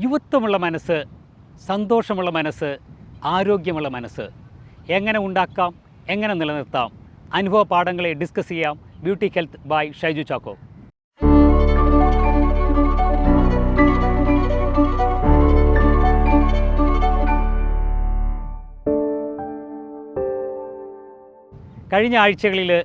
യുവത്വമുള്ള മനസ്സ് സന്തോഷമുള്ള മനസ്സ് ആരോഗ്യമുള്ള മനസ്സ്. എങ്ങനെ ഉണ്ടാക്കാം എങ്ങനെ നിലനിർത്താം? അനുഭവ പാഠങ്ങളെ ഡിസ്കസ് ചെയ്യാം. Beauty health by Shaiju Chacko. കഴിഞ്ഞ ആഴ്ചകളിൽ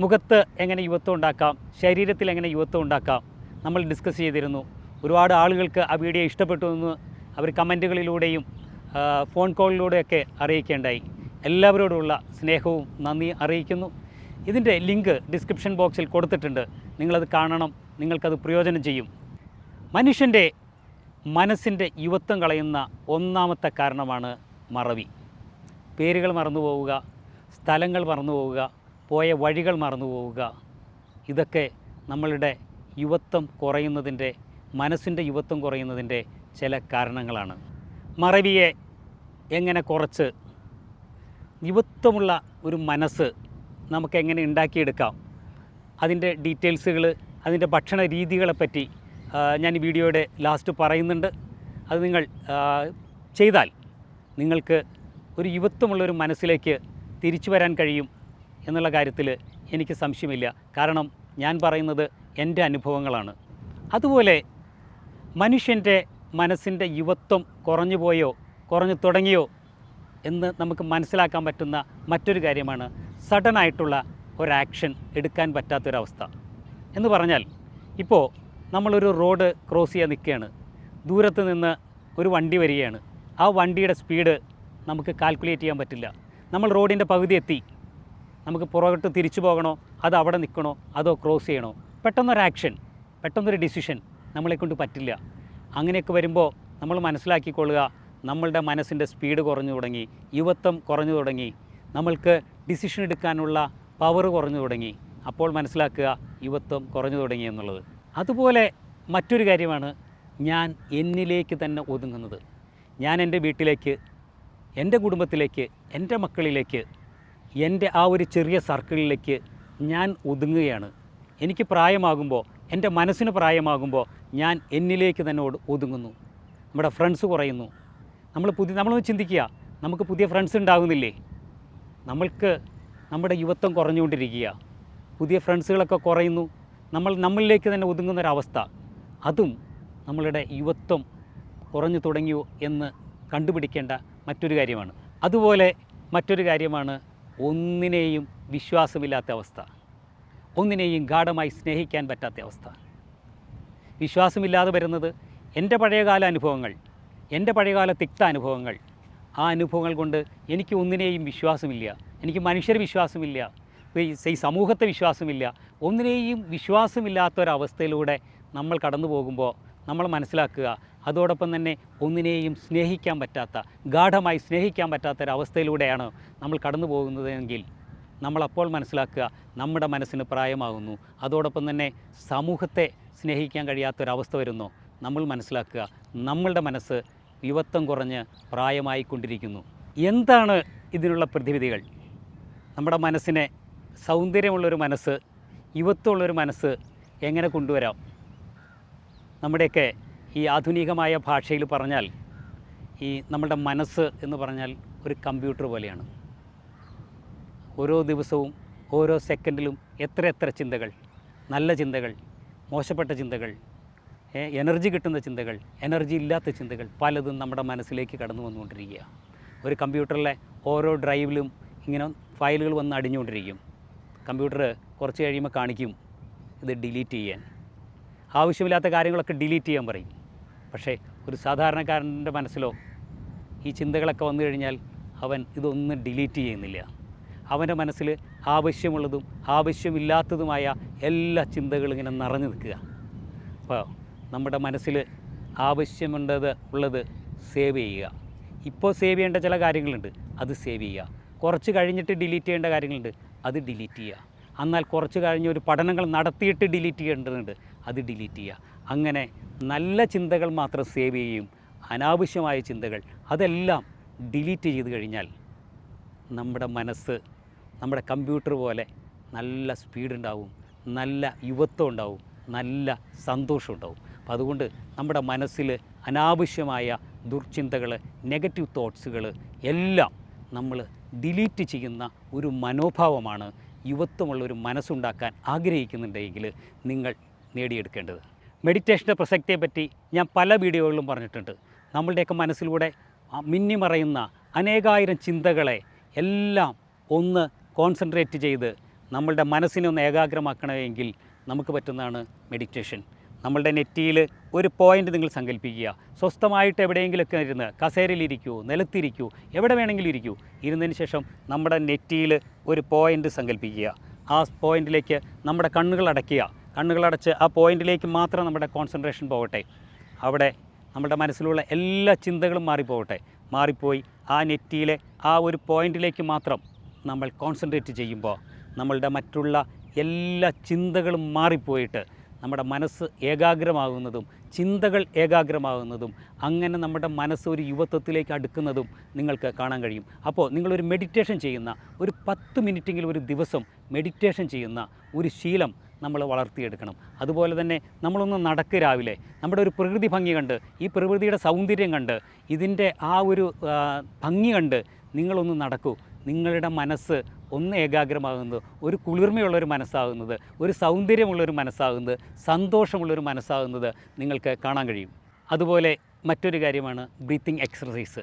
മുഖത്ത് എങ്ങനെ യുവത്വം ഉണ്ടാക്കാം ശരീരത്തിൽ എങ്ങനെ യുവത്വം ഉണ്ടാക്കാം നമ്മൾ ഡിസ്കസ് ചെയ്തിരുന്നു. ഒരുപാട് ആളുകൾക്ക് ആ വീഡിയോ ഇഷ്ടപ്പെട്ടു എന്ന് അവർ കമന്റുകളിലൂടെയും ഫോൺ കോളിലൂടെയൊക്കെ അറിയിക്കേണ്ടായി. എല്ലാവരോടുമുള്ള സ്നേഹവും നന്ദി അറിയിക്കുന്നു. ഇതിന്റെ ലിങ്ക് ഡിസ്ക്രിപ്ഷൻ ബോക്സിൽ കൊടുത്തിട്ടുണ്ട്. നിങ്ങളത് കാണണം നിങ്ങൾക്കത് പ്രയോജനം ചെയ്യും. മനുഷ്യന്റെ മനസ്സിന്റെ യുവത്വം കളയുന്ന ഒന്നാമത്തെ കാരണമാണ് മറവി. പേരുകൾ മറന്നു പോവുക സ്ഥലങ്ങൾ മറന്നു പോവുക പോയ വഴികൾ മറന്നു പോവുക. ഇതൊക്കെ നമ്മളുടെ യുവത്വം കുറയുന്നതിന്റെ മനസ്സിന്റെ യുവത്വം കുറയുന്നതിന്റെ ചില കാരണങ്ങളാണ്. മറവിയെ എങ്ങനെ കുറച്ച് യുവത്വമുള്ള ഒരു മനസ്സ് നമുക്ക് എങ്ങനെ ഉണ്ടാക്കിയെടുക്കാം അതിന്റെ ഡീറ്റെയിൽസുകൾ അതിന്റെ ഭക്ഷണ രീതികളെപ്പറ്റി ഞാൻ വീഡിയോയുടെ ലാസ്റ്റ് പറയുന്നുണ്ട്. അത് നിങ്ങൾ ചെയ്താൽ നിങ്ങൾക്ക് ഒരു യുവത്വമുള്ളൊരു മനസ്സിലേക്ക് തിരിച്ചു വരാൻ കഴിയും എന്നുള്ള കാര്യത്തിൽ എനിക്ക് സംശയമില്ല. കാരണം ഞാൻ പറയുന്നത് എന്റെ അനുഭവങ്ങളാണ്. അതുപോലെ മനുഷ്യന്റെ മനസ്സിന്റെ യുവത്വം കുറഞ്ഞു പോയോ കുറഞ്ഞു തുടങ്ങിയോ എന്ന് നമുക്ക് മനസ്സിലാക്കാൻ പറ്റുന്ന മറ്റൊരു കാര്യമാണ് സഡനായിട്ടുള്ള ഒരാക്ഷൻ എടുക്കാൻ പറ്റാത്തൊരവസ്ഥ. എന്ന് പറഞ്ഞാൽ ഇപ്പോൾ നമ്മളൊരു റോഡ് ക്രോസ് ചെയ്യാൻ നിൽക്കുകയാണ്. ദൂരത്ത് നിന്ന് ഒരു വണ്ടി വരികയാണ്. ആ വണ്ടിയുടെ സ്പീഡ് നമുക്ക് കാൽക്കുലേറ്റ് ചെയ്യാൻ പറ്റില്ല. നമ്മൾ റോഡിന്റെ പകുതി എത്തി. നമുക്ക് പുറകോട്ട് തിരിച്ചു പോകണോ? അത് അവിടെ നിൽക്കണോ? അതോ ക്രോസ് ചെയ്യണോ? പെട്ടെന്നൊരു ആക്ഷൻ പെട്ടെന്നൊരു ഡിസിഷൻ നമ്മളെ കൊണ്ട് പറ്റില്ല. അങ്ങനെയൊക്കെ വരുമ്പോൾ നമ്മൾ മനസ്സിലാക്കിക്കൊള്ളുക നമ്മളുടെ മനസ്സിന്റെ സ്പീഡ് കുറഞ്ഞു തുടങ്ങി യുവത്വം കുറഞ്ഞു തുടങ്ങി നമ്മൾക്ക് ഡിസിഷൻ എടുക്കാനുള്ള പവർ കുറഞ്ഞു തുടങ്ങി അപ്പോൾ മനസ്സിലാക്കുക യുവത്വം കുറഞ്ഞു തുടങ്ങി എന്നുള്ളത്. അതുപോലെ മറ്റൊരു കാര്യമാണ് ഞാൻ എന്നിലേക്ക് തന്നെ ഒതുങ്ങുന്നത്. ഞാൻ എന്റെ വീട്ടിലേക്ക് എന്റെ കുടുംബത്തിലേക്ക് എന്റെ മക്കളിലേക്ക് എന്റെ ആ ഒരു ചെറിയ സർക്കിളിലേക്ക് ഞാൻ ഒതുങ്ങുകയാണ്. എനിക്ക് പ്രായമാകുമ്പോൾ എന്റെ മനസ്സിന് പ്രായമാകുമ്പോൾ ഞാൻ എന്നിലേക്ക് തന്നെ ഒതുങ്ങുന്നു. നമ്മുടെ ഫ്രണ്ട്സ് കുറയുന്നു. നമ്മൾ പുതിയ നമ്മളൊന്ന് ചിന്തിക്കുക. നമുക്ക് പുതിയ ഫ്രണ്ട്സ് ഉണ്ടാകുന്നില്ലേ? നമ്മൾക്ക് നമ്മുടെ യുവത്വം കുറഞ്ഞുകൊണ്ടിരിക്കുക. പുതിയ ഫ്രണ്ട്സുകളൊക്കെ കുറയുന്നു. നമ്മൾ നമ്മളിലേക്ക് തന്നെ ഒതുങ്ങുന്ന ഒതുങ്ങുന്നൊരവസ്ഥ. അതും നമ്മളുടെ യുവത്വം കുറഞ്ഞു തുടങ്ങിയോ എന്ന് കണ്ടുപിടിക്കേണ്ട മറ്റൊരു കാര്യമാണ്. അതുപോലെ മറ്റൊരു കാര്യമാണ് ഒന്നിനെയും വിശ്വാസമില്ലാത്ത അവസ്ഥ. ഒന്നിനെയും ഗാഠമായി സ്നേഹിക്കാൻ പറ്റാത്ത അവസ്ഥ. വിശ്വാസമില്ലാതെ വരുന്നത് എന്റെ പഴയകാല അനുഭവങ്ങൾ എന്റെ പഴയകാല തിക്ത അനുഭവങ്ങൾ. ആ അനുഭവങ്ങൾ കൊണ്ട് എനിക്ക് ഒന്നിനെയും വിശ്വാസമില്ല. എനിക്ക് മനുഷ്യർ വിശ്വാസമില്ല. ഈ സമൂഹത്തെ വിശ്വാസമില്ല. ഒന്നിനെയും വിശ്വാസമില്ലാത്തൊരവസ്ഥയിലൂടെ നമ്മൾ കടന്നു പോകുമ്പോൾ നമ്മൾ മനസ്സിലാക്കുക അതോടൊപ്പം തന്നെ ഒന്നിനെയും സ്നേഹിക്കാൻ പറ്റാത്ത ഗാഠമായി സ്നേഹിക്കാൻ പറ്റാത്തൊരവസ്ഥയിലൂടെയാണ് നമ്മൾ കടന്നു പോകുന്നതെങ്കിൽ നമ്മളപ്പോൾ മനസ്സിലാക്കുക നമ്മുടെ മനസ്സിന് പ്രായമാകുന്നു. അതോടൊപ്പം തന്നെ സമൂഹത്തെ സ്നേഹിക്കാൻ കഴിയാത്തൊരവസ്ഥ വരുന്നു. നമ്മൾ മനസ്സിലാക്കുക നമ്മളുടെ മനസ്സ് യുവത്വം കുറഞ്ഞ് പ്രായമായിക്കൊണ്ടിരിക്കുന്നു. എന്താണ് ഇതിനുള്ള പ്രതിവിധികൾ? നമ്മുടെ മനസ്സിനെ സൗന്ദര്യമുള്ളൊരു മനസ്സ് യുവത്വമുള്ളൊരു മനസ്സ് എങ്ങനെ കൊണ്ടുവരാം? നമ്മുടെയൊക്കെ ഈ ആധുനികമായ ഭാഷയിൽ പറഞ്ഞാൽ ഈ നമ്മുടെ മനസ്സ് എന്ന് പറഞ്ഞാൽ ഒരു കമ്പ്യൂട്ടർ പോലെയാണ്. ഓരോ ദിവസവും ഓരോ സെക്കൻഡിലും എത്ര എത്ര ചിന്തകൾ നല്ല ചിന്തകൾ മോശപ്പെട്ട ചിന്തകൾ എനർജി കിട്ടുന്ന ചിന്തകൾ എനർജി ഇല്ലാത്ത ചിന്തകൾ പലതും നമ്മുടെ മനസ്സിലേക്ക് കടന്നു വന്നുകൊണ്ടിരിക്കുക. ഒരു കമ്പ്യൂട്ടറിലെ ഓരോ ഡ്രൈവിലും ഇങ്ങനെ ഫയലുകൾ വന്ന് അടിഞ്ഞുകൊണ്ടിരിക്കും. കമ്പ്യൂട്ടർ കുറച്ച് കഴിയുമ്പോൾ കാണിക്കും ഇത് ഡിലീറ്റ് ചെയ്യാൻ. ആവശ്യമില്ലാത്ത കാര്യങ്ങളൊക്കെ ഡിലീറ്റ് ചെയ്യാൻ പറയും. പക്ഷേ ഒരു സാധാരണക്കാരന്റെ മനസ്സിലോ ഈ ചിന്തകളൊക്കെ വന്നു കഴിഞ്ഞാൽ അവൻ ഇതൊന്നും ഡിലീറ്റ് ചെയ്യുന്നില്ല. അവന്റെ മനസ്സിൽ ആവശ്യമുള്ളതും ആവശ്യമില്ലാത്തതുമായ എല്ലാ ചിന്തകളും ഇങ്ങനെ നിറഞ്ഞു നിൽക്കുക. അപ്പോൾ നമ്മുടെ മനസ്സിൽ ആവശ്യമുണ്ടത് ഉള്ളത് സേവ് ചെയ്യുക. ഇപ്പോൾ സേവ് ചെയ്യേണ്ട ചില കാര്യങ്ങളുണ്ട് അത് സേവ് ചെയ്യുക. കുറച്ച് കഴിഞ്ഞിട്ട് ഡിലീറ്റ് ചെയ്യേണ്ട കാര്യങ്ങളുണ്ട് അത് ഡിലീറ്റ് ചെയ്യുക. എന്നാൽ കുറച്ച് കഴിഞ്ഞ് ഒരു പഠനങ്ങൾ നടത്തിയിട്ട് ഡിലീറ്റ് ചെയ്യേണ്ടതുണ്ട് അത് ഡിലീറ്റ് ചെയ്യുക. അങ്ങനെ നല്ല ചിന്തകൾ മാത്രം സേവ് ചെയ്യും അനാവശ്യമായ ചിന്തകൾ അതെല്ലാം ഡിലീറ്റ് ചെയ്ത് കഴിഞ്ഞാൽ നമ്മുടെ മനസ്സ് നമ്മുടെ കമ്പ്യൂട്ടർ പോലെ നല്ല സ്പീഡ് ഉണ്ടാവും നല്ല യുവത്വം ഉണ്ടാവും നല്ല സന്തോഷം ഉണ്ടാവും അപ്പം അതുകൊണ്ട് നമ്മുടെ മനസ്സിൽ അനാവശ്യമായ ദുർചിന്തകൾ നെഗറ്റീവ് തോട്ട്സുകൾ എല്ലാം നമ്മൾ ഡിലീറ്റ് ചെയ്യുന്ന ഒരു മനോഭാവമാണ് യുവത്വമുള്ള ഒരു മനസ്സുണ്ടാക്കാൻ ആഗ്രഹിക്കുന്നുണ്ടെങ്കിൽ നിങ്ങൾ നേടിയെടുക്കേണ്ടത്. മെഡിറ്റേഷന്റെ പ്രസക്തിയെപ്പറ്റി ഞാൻ പല വീഡിയോകളിലും പറഞ്ഞിട്ടുണ്ട്. നമ്മളുടെയൊക്കെ മനസ്സിലൂടെ മിന്നിമറയുന്ന അനേകായിരം ചിന്തകളെ എല്ലാം ഒന്ന് കോൺസെൻട്രേറ്റ് ചെയ്ത് നമ്മളുടെ മനസ്സിനെ ഒന്ന് ഏകാഗ്രമാക്കണമെങ്കിൽ നമുക്ക് പറ്റുന്നതാണ് മെഡിറ്റേഷൻ. നമ്മളുടെ നെറ്റിയിൽ ഒരു പോയിന്റ് നിങ്ങൾ സങ്കല്പിക്കുക സ്വസ്ഥമായിട്ട് എവിടെയെങ്കിലുമൊക്കെ ഇരുന്ന് കസേരയിലിരിക്കൂ നിലത്തിരിക്കൂ എവിടെ വേണമെങ്കിലും ഇരിക്കൂ. ഇരുന്നതിന് ശേഷം നമ്മുടെ നെറ്റിയിൽ ഒരു പോയിന്റ് സങ്കല്പിക്കുക ആ പോയിന്റിലേക്ക് നമ്മുടെ കണ്ണുകൾ അടയ്ക്കുക. കണ്ണുകളടച്ച് ആ പോയിന്റിലേക്ക് മാത്രം നമ്മുടെ കോൺസെൻട്രേഷൻ പോകട്ടെ. അവിടെ നമ്മുടെ മനസ്സിലുള്ള എല്ലാ ചിന്തകളും മാറിപ്പോകട്ടെ. മാറിപ്പോയി ആ നെറ്റിയിലെ ആ ഒരു പോയിന്റിലേക്ക് മാത്രം നമ്മൾ കോൺസെൻട്രേറ്റ് ചെയ്യുമ്പോൾ നമ്മളുടെ മറ്റുള്ള എല്ലാ ചിന്തകളും മാറിപ്പോയിട്ട് നമ്മുടെ മനസ്സ് ഏകാഗ്രമാകുന്നതും ചിന്തകൾ ഏകാഗ്രമാകുന്നതും അങ്ങനെ നമ്മുടെ മനസ്സ് ഒരു യുവത്വത്തിലേക്ക് അടുക്കുന്നതും നിങ്ങൾക്ക് കാണാൻ കഴിയും. അപ്പോൾ നിങ്ങളൊരു മെഡിറ്റേഷൻ ചെയ്യുന്ന ഒരു പത്ത് മിനിറ്റെങ്കിലും ഒരു ദിവസം മെഡിറ്റേഷൻ ചെയ്യുന്ന ഒരു ശീലം നമ്മൾ വളർത്തിയെടുക്കണം. അതുപോലെ തന്നെ നമ്മളൊന്ന് നടക്ക് രാവിലെ. നമ്മുടെ ഒരു പ്രകൃതി ഭംഗി കണ്ട് ഈ പ്രകൃതിയുടെ സൗന്ദര്യം കണ്ട് ഇതിന്റെ ആ ഒരു ഭംഗി കണ്ട് നിങ്ങളൊന്ന് നടക്കൂ. നിങ്ങളുടെ മനസ്സ് ഒന്ന് ഏകാഗ്രമാകുന്നത് ഒരു കുളിർമയുള്ളൊരു മനസ്സാകുന്നത് ഒരു സൗന്ദര്യമുള്ളൊരു മനസ്സാകുന്നത് സന്തോഷമുള്ളൊരു മനസ്സാകുന്നത് നിങ്ങൾക്ക് കാണാൻ കഴിയും. അതുപോലെ മറ്റൊരു കാര്യമാണ് ബ്രീത്തിങ് എക്സർസൈസ്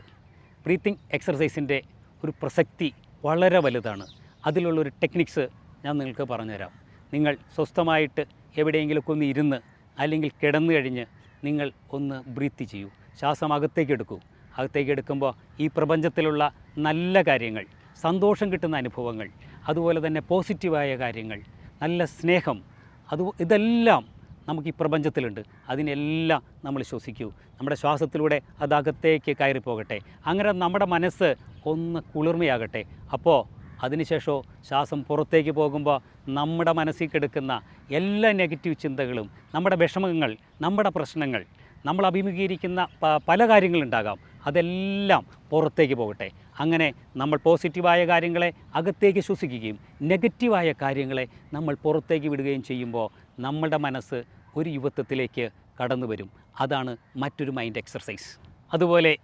ബ്രീത്തിങ് എക്സർസൈസിന്റെ ഒരു പ്രസക്തി വളരെ വലുതാണ്. അതിലുള്ളൊരു ടെക്നിക്സ് ഞാൻ നിങ്ങൾക്ക് പറഞ്ഞുതരാം. നിങ്ങൾ സ്വസ്ഥമായിട്ട് എവിടെയെങ്കിലുമൊക്കെ ഒന്ന് ഇരുന്ന് അല്ലെങ്കിൽ കിടന്നു കഴിഞ്ഞ് നിങ്ങൾ ഒന്ന് ബ്രീത്ത് ചെയ്യൂ. ശ്വാസം അകത്തേക്ക് എടുക്കൂ. അകത്തേക്ക് എടുക്കുമ്പോൾ ഈ പ്രപഞ്ചത്തിലുള്ള നല്ല കാര്യങ്ങൾ സന്തോഷം കിട്ടുന്ന അനുഭവങ്ങൾ അതുപോലെ തന്നെ പോസിറ്റീവായ കാര്യങ്ങൾ നല്ല സ്നേഹം അത് ഇതെല്ലാം നമുക്ക് ഈ പ്രപഞ്ചത്തിലുണ്ട്. അതിനെല്ലാം നമ്മൾ ശ്വസിക്കൂ. നമ്മുടെ ശ്വാസത്തിലൂടെ അതകത്തേക്ക് കയറിപ്പോകട്ടെ. കയറി പോകട്ടെ അങ്ങനെ നമ്മുടെ മനസ്സ് ഒന്ന് കുളിർമയാകട്ടെ. അപ്പോൾ അതിനുശേഷമോ ശ്വാസം പുറത്തേക്ക് പോകുമ്പോൾ നമ്മുടെ മനസ്സിൽ കിടക്കുന്ന എല്ലാ നെഗറ്റീവ് ചിന്തകളും നമ്മുടെ വിഷമങ്ങൾ നമ്മുടെ പ്രശ്നങ്ങൾ നമ്മൾ അഭിമുഖീകരിക്കുന്ന പല കാര്യങ്ങളുണ്ടാകാം. അതെല്ലാം പുറത്തേക്ക് പോകട്ടെ. അങ്ങനെ നമ്മൾ പോസിറ്റീവായ കാര്യങ്ങളെ അകത്തേക്ക് ശ്വസിക്കുകയും നെഗറ്റീവായ കാര്യങ്ങളെ നമ്മൾ പുറത്തേക്ക് വിടുകയും ചെയ്യുമ്പോൾ നമ്മളുടെ മനസ്സ് ഒരു യുവത്വത്തിലേക്ക് കടന്നു വരും. അതാണ് മറ്റൊരു മൈൻഡ് എക്സർസൈസ് അതുപോലെ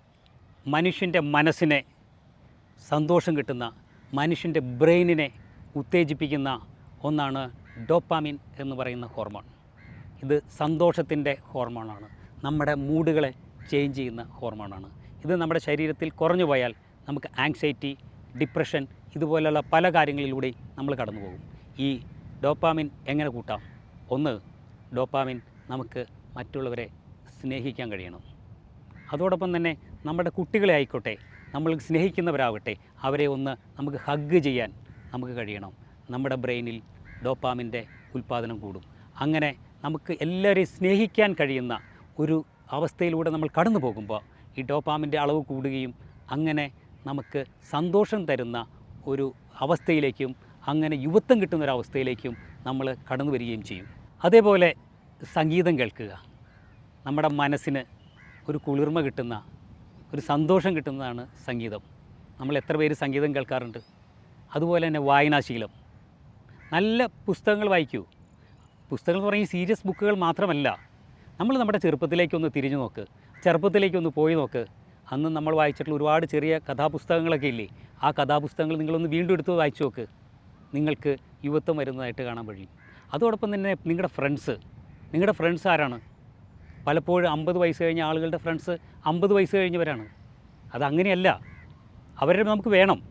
മനുഷ്യന്റെ മനസ്സിനെ സന്തോഷം കിട്ടുന്ന മനുഷ്യന്റെ ബ്രെയിനിനെ ഉത്തേജിപ്പിക്കുന്ന ഒന്നാണ് ഡോപ്പാമിൻ എന്ന് പറയുന്ന ഹോർമോൺ. ഇത് സന്തോഷത്തിന്റെ ഹോർമോണാണ്. നമ്മുടെ മൂഡുകളെ ചേഞ്ച് ചെയ്യുന്ന ഹോർമോണാണ്. ഇത് നമ്മുടെ ശരീരത്തിൽ കുറഞ്ഞു പോയാൽ നമുക്ക് ആങ്സൈറ്റി ഡിപ്രഷൻ ഇതുപോലെയുള്ള പല കാര്യങ്ങളിലൂടെ നമ്മൾ കടന്നു പോകും ഈ ഡോപ്പാമിൻ എങ്ങനെ കൂട്ടാം? ഒന്ന് ഡോപ്പാമിൻ നമുക്ക് മറ്റുള്ളവരെ സ്നേഹിക്കാൻ കഴിയണം. അതോടൊപ്പം തന്നെ നമ്മുടെ കുട്ടികളെ ആയിക്കോട്ടെ നമ്മൾ സ്നേഹിക്കുന്നവരാകട്ടെ അവരെ ഒന്ന് നമുക്ക് ഹഗ് ചെയ്യാൻ നമുക്ക് കഴിയണം. നമ്മുടെ ബ്രെയിനിൽ ഡോപ്പാമിന്റെ ഉൽപ്പാദനം കൂടും. അങ്ങനെ നമുക്ക് എല്ലാവരെയും സ്നേഹിക്കാൻ കഴിയുന്ന ഒരു അവസ്ഥയിലൂടെ നമ്മൾ കടന്നു പോകുമ്പോൾ ഈ ഡോപ്പാമിന്റെ അളവ് കൂടുകയും അങ്ങനെ നമുക്ക് സന്തോഷം തരുന്ന ഒരു അവസ്ഥയിലേക്കും അങ്ങനെ യുവത്വം കിട്ടുന്ന ഒരു അവസ്ഥയിലേക്കും നമ്മൾ കടന്നു വരികയും ചെയ്യും. അതേപോലെ സംഗീതം കേൾക്കുക. നമ്മുടെ മനസ്സിന് ഒരു കുളിർമ കിട്ടുന്ന ഒരു സന്തോഷം കിട്ടുന്നതാണ് സംഗീതം. നമ്മൾ എത്ര പേര് സംഗീതം കേൾക്കാറുണ്ട്? അതുപോലെ തന്നെ വായനാശീലം. നല്ല പുസ്തകങ്ങൾ വായിക്കൂ. പുസ്തകങ്ങൾ പറഞ്ഞ് സീരിയസ് ബുക്കുകൾ മാത്രമല്ല. നമ്മൾ നമ്മുടെ ചെറുപ്പത്തിലേക്കൊന്ന് തിരിഞ്ഞു നോക്ക്. ചെറുപ്പത്തിലേക്കൊന്ന് പോയി നോക്ക്. അന്ന് നമ്മൾ വായിച്ചിട്ടുള്ള ഒരുപാട് ചെറിയ കഥാപുസ്തകങ്ങളൊക്കെ ഇല്ലേ? ആ കഥാപുസ്തകങ്ങൾ നിങ്ങളൊന്ന് വീണ്ടും എടുത്ത് വായിച്ചു നോക്ക്. നിങ്ങൾക്ക് യുവത്വം വരുന്നതായിട്ട് കാണാൻ കഴിയും. അതോടൊപ്പം തന്നെ നിങ്ങളുടെ ഫ്രണ്ട്സ് നിങ്ങളുടെ ഫ്രണ്ട്സ് ആരാണ്? പലപ്പോഴും അമ്പത് വയസ്സ് കഴിഞ്ഞ ആളുകളുടെ ഫ്രണ്ട്സ് അമ്പത് വയസ്സ് കഴിഞ്ഞവരാണ്. അതങ്ങനെയല്ല അവരെ നമുക്ക് വേണം.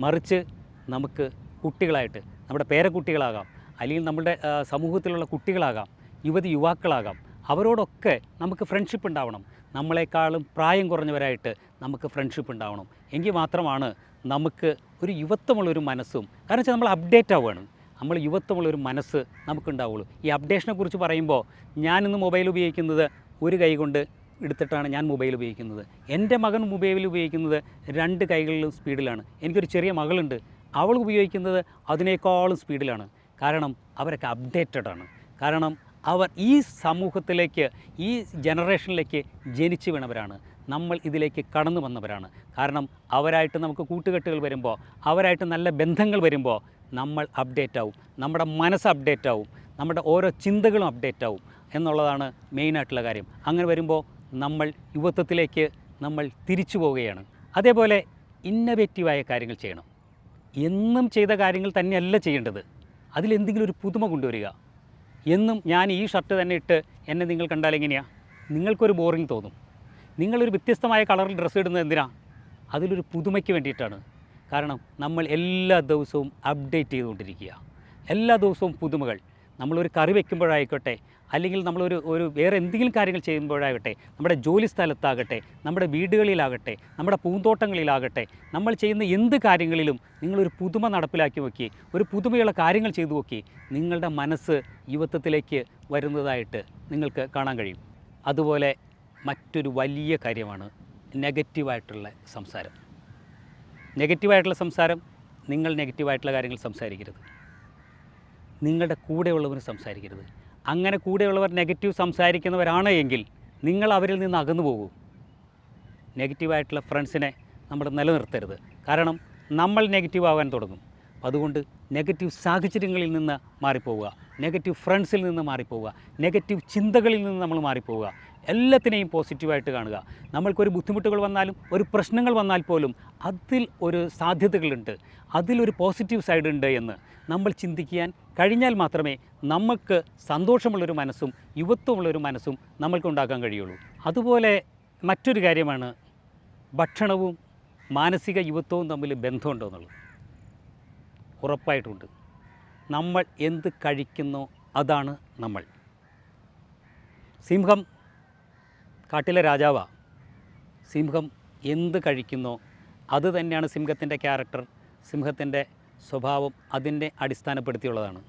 മറിച്ച് നമുക്ക് കുട്ടികളായിട്ട് നമ്മുടെ പേരക്കുട്ടികളാകാം. അല്ലെങ്കിൽ നമ്മുടെ സമൂഹത്തിലുള്ള കുട്ടികളാകാം. യുവതി യുവാക്കളാകാം. അവരോടൊക്കെ നമുക്ക് ഫ്രണ്ട്ഷിപ്പ് ഉണ്ടാവണം. നമ്മളെക്കാളും പ്രായം കുറഞ്ഞവരായിട്ട് നമുക്ക് ഫ്രണ്ട്ഷിപ്പ് ഉണ്ടാവണം. എങ്കിൽ മാത്രമാണ് നമുക്ക് ഒരു യുവത്വമുള്ളൊരു മനസ്സും കാരണം വെച്ചാൽ നമ്മൾ അപ്ഡേറ്റ് ആവുകയാണ്. നമ്മൾ യുവത്വമുള്ളൊരു മനസ്സ് നമുക്കുണ്ടാവുള്ളൂ ഈ അപ്ഡേഷനെ കുറിച്ച് പറയുമ്പോൾ ഞാനിന്ന് മൊബൈൽ ഉപയോഗിക്കുന്നത് ഒരു കൈ കൊണ്ട് എടുത്തിട്ടാണ് ഞാൻ മൊബൈൽ ഉപയോഗിക്കുന്നത്. എന്റെ മകൻ മൊബൈൽ ഉപയോഗിക്കുന്നത് രണ്ട് കൈകളിലും സ്പീഡിലാണ് എനിക്കൊരു ചെറിയ മകളുണ്ട്. അവൾ ഉപയോഗിക്കുന്നത് അതിനേക്കാളും സ്പീഡിലാണ് കാരണം അവരൊക്കെ അപ്ഡേറ്റഡ് ആണ്. കാരണം അവർ ഈ സമൂഹത്തിലേക്ക് ഈ ജനറേഷനിലേക്ക് ജനിച്ചു വീണവരാണ്. നമ്മൾ ഇതിലേക്ക് കടന്നു വന്നവരാണ്. കാരണം അവരായിട്ട് നമുക്ക് കൂട്ടുകെട്ടുകൾ വരുമ്പോൾ അവരായിട്ട് നല്ല ബന്ധങ്ങൾ വരുമ്പോൾ നമ്മൾ അപ്ഡേറ്റ് ആവും. നമ്മുടെ മനസ്സ് അപ്ഡേറ്റ് ആവും. നമ്മുടെ ഓരോ ചിന്തകളും അപ്ഡേറ്റ് ആവും എന്നുള്ളതാണ് മെയിനായിട്ടുള്ള കാര്യം. അങ്ങനെ വരുമ്പോൾ നമ്മൾ യുവത്വത്തിലേക്ക് നമ്മൾ തിരിച്ചു പോവുകയാണ്. അതേപോലെ ഇന്നവേറ്റീവായ കാര്യങ്ങൾ ചെയ്യണം. എന്നും ചെയ്ത കാര്യങ്ങൾ തന്നെയല്ല ചെയ്യേണ്ടത്. അതിലെന്തെങ്കിലും ഒരു പുതുമ കൊണ്ടുവരിക. എന്നും ഞാൻ ഈ ഷർട്ട് തന്നെ ഇട്ട് എന്നെ നിങ്ങൾ കണ്ടാൽ എങ്ങനെയാണ് നിങ്ങൾക്കൊരു ബോറിങ് തോന്നും. നിങ്ങളൊരു വ്യത്യസ്തമായ കളറിൽ ഡ്രസ്സ് ഇടുന്നത് എന്തിനാ? അതിലൊരു പുതുമയ്ക്ക് വേണ്ടിയിട്ടാണ്. കാരണം നമ്മൾ എല്ലാ ദിവസവും അപ്ഡേറ്റ് ചെയ്തുകൊണ്ടിരിക്കുക. എല്ലാ ദിവസവും പുതുമകൾ. നമ്മളൊരു കറി വയ്ക്കുമ്പോഴായിക്കോട്ടെ അല്ലെങ്കിൽ നമ്മളൊരു ഒരു വേറെ എന്തെങ്കിലും കാര്യങ്ങൾ ചെയ്യുമ്പോഴാകട്ടെ നമ്മുടെ ജോലി സ്ഥലത്താകട്ടെ നമ്മുടെ വീടുകളിലാകട്ടെ നമ്മുടെ പൂന്തോട്ടങ്ങളിലാകട്ടെ നമ്മൾ ചെയ്യുന്ന എന്ത് കാര്യങ്ങളിലും നിങ്ങളൊരു പുതുമ നടപ്പിലാക്കി നോക്കി ഒരു പുതുമയുള്ള കാര്യങ്ങൾ ചെയ്തു നോക്കി നിങ്ങളുടെ മനസ്സ് യുവത്വത്തിലേക്ക് വരുന്നതായിട്ട് നിങ്ങൾക്ക് കാണാൻ കഴിയും. അതുപോലെ മറ്റൊരു വലിയ കാര്യമാണ് നെഗറ്റീവായിട്ടുള്ള സംസാരം. നെഗറ്റീവായിട്ടുള്ള സംസാരം നിങ്ങൾ നെഗറ്റീവായിട്ടുള്ള കാര്യങ്ങൾ സംസാരിക്കരുത്. നിങ്ങളുടെ കൂടെയുള്ളവന് സംസാരിക്കരുത്. അങ്ങനെ കൂടെയുള്ളവർ നെഗറ്റീവ് സംസാരിക്കുന്നവരാണ് എങ്കിൽ നിങ്ങൾ അവരിൽ നിന്ന് അകന്നു പോകൂ. നെഗറ്റീവായിട്ടുള്ള ഫ്രണ്ട്സിനെ നമ്മൾ നിലനിർത്തരുത്. കാരണം നമ്മൾ നെഗറ്റീവ് ആവാൻ തുടങ്ങും. അതുകൊണ്ട് നെഗറ്റീവ് സാഹചര്യങ്ങളിൽ നിന്ന് മാറിപ്പോവുക. നെഗറ്റീവ് ഫ്രണ്ട്സിൽ നിന്ന് മാറിപ്പോവുക. നെഗറ്റീവ് ചിന്തകളിൽ നിന്ന് നമ്മൾ മാറിപ്പോവുക. എല്ലാത്തിനെയും പോസിറ്റീവായിട്ട് കാണുക. നമ്മൾക്കൊരു ബുദ്ധിമുട്ടുകൾ വന്നാലും ഒരു പ്രശ്നങ്ങൾ വന്നാൽ പോലും അതിൽ ഒരു സാധ്യതകളുണ്ട്. അതിലൊരു പോസിറ്റീവ് സൈഡ് ഉണ്ട് എന്ന് നമ്മൾ ചിന്തിക്കാൻ കഴിഞ്ഞാൽ മാത്രമേ നമുക്ക് സന്തോഷമുള്ളൊരു മനസ്സും യുവത്വമുള്ളൊരു മനസ്സും നമ്മൾക്ക് ഉണ്ടാക്കാൻ കഴിയുള്ളൂ. അതുപോലെ മറ്റൊരു കാര്യമാണ് ഭക്ഷണവും മാനസിക യുവത്വവും തമ്മിൽ ബന്ധമുണ്ടോ എന്നുള്ളത്. ഉറപ്പായിട്ടുണ്ട്. നമ്മൾ എന്ത് കഴിക്കുന്നോ അതാണ് നമ്മൾ. സിംഹം കാട്ടിലെ രാജാവാ. സിംഹം എന്ത് കഴിക്കുന്നോ അത് തന്നെയാണ് സിംഹത്തിന്റെ ക്യാരക്ടർ. സിംഹത്തിന്റെ സ്വഭാവം അതിനെ അടിസ്ഥാനപ്പെടുത്തിയുള്ളതാണ്.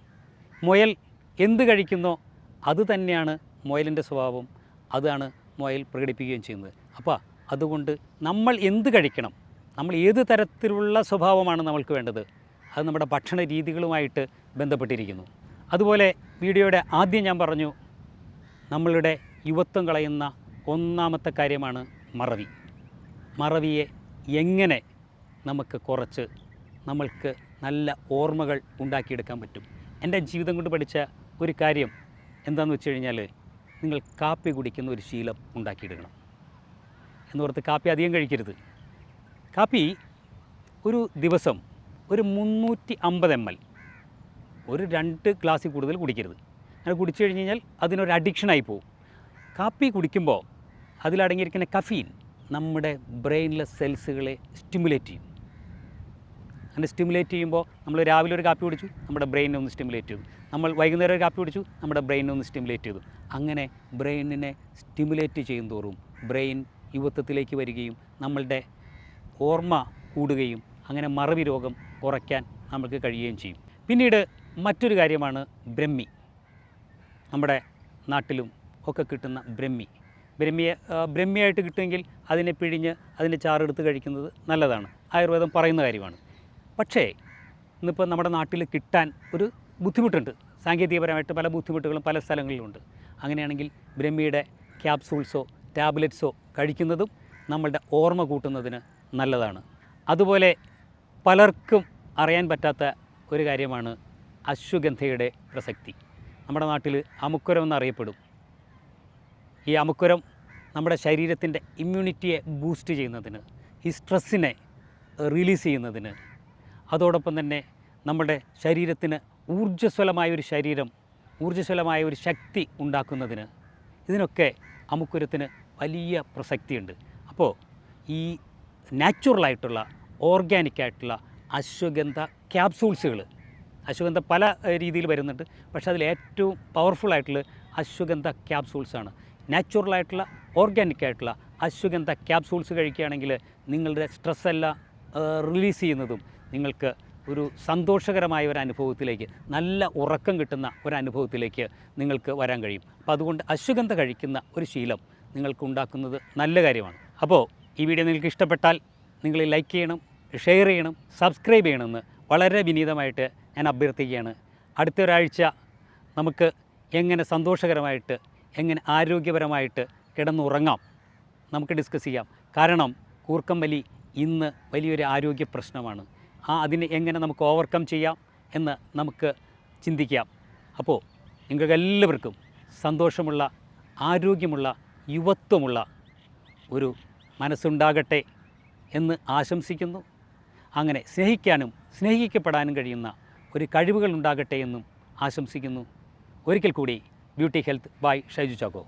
മുയൽ എന്ത് കഴിക്കുന്നോ അത് തന്നെയാണ് മുയലിന്റെ സ്വഭാവം. അതാണ് മുയൽ പ്രകടിപ്പിക്കുകയും ചെയ്യുന്നത്. അപ്പോൾ അതുകൊണ്ട് നമ്മൾ എന്ത് കഴിക്കണം? നമ്മൾ ഏത് തരത്തിലുള്ള സ്വഭാവമാണ് നമ്മൾക്ക് വേണ്ടത്? അത് നമ്മുടെ ഭക്ഷണ രീതികളുമായിട്ട് ബന്ധപ്പെട്ടിരിക്കുന്നു. അതുപോലെ വീഡിയോയുടെ ആദ്യം ഞാൻ പറഞ്ഞു നമ്മളുടെ യുവത്വം കളയുന്ന ഒന്നാമത്തെ കാര്യമാണ് മറവി. മറവിയെ എങ്ങനെ നമുക്ക് കുറച്ച് നമ്മൾക്ക് നല്ല ഓർമ്മകൾ ഉണ്ടാക്കിയെടുക്കാൻ പറ്റും? എന്റെ ജീവിതം കൊണ്ട് പഠിച്ച ഒരു കാര്യം എന്താണെന്ന് വെച്ച് കഴിഞ്ഞാൽ നിങ്ങൾ കാപ്പി കുടിക്കുന്ന ഒരു ശീലം ഉണ്ടാക്കിയെടുക്കണം. എന്ന് പറഞ്ഞ് കാപ്പി അധികം കഴിക്കരുത്. കാപ്പി ഒരു ദിവസം ഒരു മുന്നൂറ്റി അമ്പത് എം എൽ ഒരു രണ്ട് ഗ്ലാസ്സിൽ കൂടുതൽ കുടിക്കരുത്. അങ്ങനെ കുടിച്ചു കഴിഞ്ഞ് കഴിഞ്ഞാൽ അതിനൊരു അഡിക്ഷനായി പോകും കാപ്പി കുടിക്കുമ്പോൾ അതിലടങ്ങിയിരിക്കുന്ന കഫീൻ നമ്മുടെ ബ്രെയിനിലെ സെൽസുകളെ സ്റ്റിമുലേറ്റ് ചെയ്യും. അങ്ങനെ സ്റ്റിമുലേറ്റ് ചെയ്യുമ്പോൾ നമ്മൾ രാവിലെ ഒരു കാപ്പി കുടിച്ചു നമ്മുടെ ബ്രെയിനെ ഒന്ന് സ്റ്റിമുലേറ്റ് ചെയ്തു. നമ്മൾ വൈകുന്നേരം ഒരു കാപ്പി കുടിച്ചു നമ്മുടെ ബ്രെയിനെ ഒന്ന് സ്റ്റിമുലേറ്റ് ചെയ്തു. അങ്ങനെ ബ്രെയിനിനെ സ്റ്റിമുലേറ്റ് ചെയ്യും തോറും ബ്രെയിൻ യുവത്വത്തിലേക്ക് വരികയും നമ്മളുടെ ഓർമ്മ കൂടുകയും അങ്ങനെ മറവി രോഗം കുറയ്ക്കാൻ നമുക്ക് കഴിയുകയും ചെയ്യും. പിന്നീട് മറ്റൊരു കാര്യമാണ് ബ്രഹ്മി. നമ്മുടെ നാട്ടിലും ഒക്കെ കിട്ടുന്ന ബ്രഹ്മി. ബ്രഹ്മിയെ ബ്രഹ്മിയായിട്ട് കിട്ടുമെങ്കിൽ അതിനെ പിഴിഞ്ഞ് അതിന്റെ ചാറെടുത്ത് കഴിക്കുന്നത് നല്ലതാണ്. ആയുർവേദം പറയുന്ന കാര്യമാണ്. പക്ഷേ ഇന്നിപ്പോൾ നമ്മുടെ നാട്ടിൽ കിട്ടാൻ ഒരു ബുദ്ധിമുട്ടുണ്ട്. സാങ്കേതികപരമായിട്ട് പല ബുദ്ധിമുട്ടുകളും പല സ്ഥലങ്ങളിലുമുണ്ട് അങ്ങനെയാണെങ്കിൽ ബ്രഹ്മിയുടെ ക്യാപ്സൂൾസോ ടാബ്ലറ്റ്സോ കഴിക്കുന്നതും നമ്മളുടെ ഓർമ്മ കൂട്ടുന്നതിന് നല്ലതാണ്. അതുപോലെ പലർക്കും അറിയാൻ പറ്റാത്ത ഒരു കാര്യമാണ് അശ്വഗന്ധയുടെ പ്രസക്തി. നമ്മുടെ നാട്ടിൽ അമുക്കുരം എന്നറിയപ്പെടും ഈ അമുക്കുരം നമ്മുടെ ശരീരത്തിന്റെ ഇമ്മ്യൂണിറ്റിയെ ബൂസ്റ്റ് ചെയ്യുന്നതിന് ഈ സ്ട്രെസ്സിനെ റിലീസ് ചെയ്യുന്നതിന് അതോടൊപ്പം തന്നെ നമ്മുടെ ശരീരത്തിന് ഊർജസ്വലമായ ഒരു ശരീരം ഊർജസ്വലമായ ഒരു ശക്തി ഉണ്ടാക്കുന്നതിന് ഇതിനൊക്കെ അമുക്കുരത്തിന് വലിയ പ്രസക്തിയുണ്ട്. അപ്പോൾ ഈ നാച്ചുറലായിട്ടുള്ള ഓർഗാനിക്കായിട്ടുള്ള അശ്വഗന്ധ ക്യാപ്സൂൾസുകൾ അശ്വഗന്ധ പല രീതിയിൽ വരുന്നുണ്ട്. പക്ഷേ അതിൽ ഏറ്റവും പവർഫുൾ ആയിട്ടുള്ള അശ്വഗന്ധ ക്യാപ്സൂൾസാണ് നാച്ചുറലായിട്ടുള്ള ഓർഗാനിക് ആയിട്ടുള്ള അശ്വഗന്ധ ക്യാപ്സൂൾസ് കഴിക്കുകയാണെങ്കിൽ നിങ്ങളുടെ സ്ട്രെസ് എല്ലാം റിലീസ് ചെയ്യുന്നതും നിങ്ങൾക്ക് ഒരു സന്തോഷകരമായ ഒരു അനുഭവത്തിലേക്ക് നല്ല ഉറക്കം കിട്ടുന്ന ഒരു അനുഭവത്തിലേക്ക് നിങ്ങൾക്ക് വരാൻ കഴിയും. അപ്പോൾ അതുകൊണ്ട് അശ്വഗന്ധ കഴിക്കുന്ന ഒരു ശീലം നിങ്ങൾക്ക് ഉണ്ടാക്കുന്നത് നല്ല കാര്യമാണ്. അപ്പോൾ ഈ വീഡിയോ നിങ്ങൾക്ക് ഇഷ്ടപ്പെട്ടാൽ നിങ്ങൾ ലൈക്ക് ചെയ്യണം ഷെയർ ചെയ്യണം സബ്സ്ക്രൈബ് ചെയ്യണമെന്ന് വളരെ വിനീതമായിട്ട് ഞാൻ അഭ്യർത്ഥിക്കുകയാണ്. അടുത്ത ഒരാഴ്ച നമുക്ക് എങ്ങനെ സന്തോഷകരമായിട്ട് എങ്ങനെ ആരോഗ്യപരമായിട്ട് കിടന്നുറങ്ങാം? നമുക്ക് ഡിസ്കസ് ചെയ്യാം. കാരണം കൂർക്കം വലി ഇന്ന് വലിയൊരു ആരോഗ്യ പ്രശ്നമാണ്. ആ അതിനെ എങ്ങനെ നമുക്ക് ഓവർകം ചെയ്യാം എന്ന് നമുക്ക് ചിന്തിക്കാം. അപ്പോൾ നിങ്ങൾക്കെല്ലാവർക്കും സന്തോഷമുള്ള ആരോഗ്യമുള്ള യുവത്വമുള്ള ഒരു മനസ്സുണ്ടാകട്ടെ എന്ന് ആശംസിക്കുന്നു. അങ്ങനെ സ്നേഹിക്കാനും സ്നേഹിക്കപ്പെടാനും കഴിയുന്ന ഒരു കഴിവുകൾ ഉണ്ടാകട്ടെ എന്നും ആശംസിക്കുന്നു. ഒരിക്കൽ കൂടി beauty health by Shaiju Chacko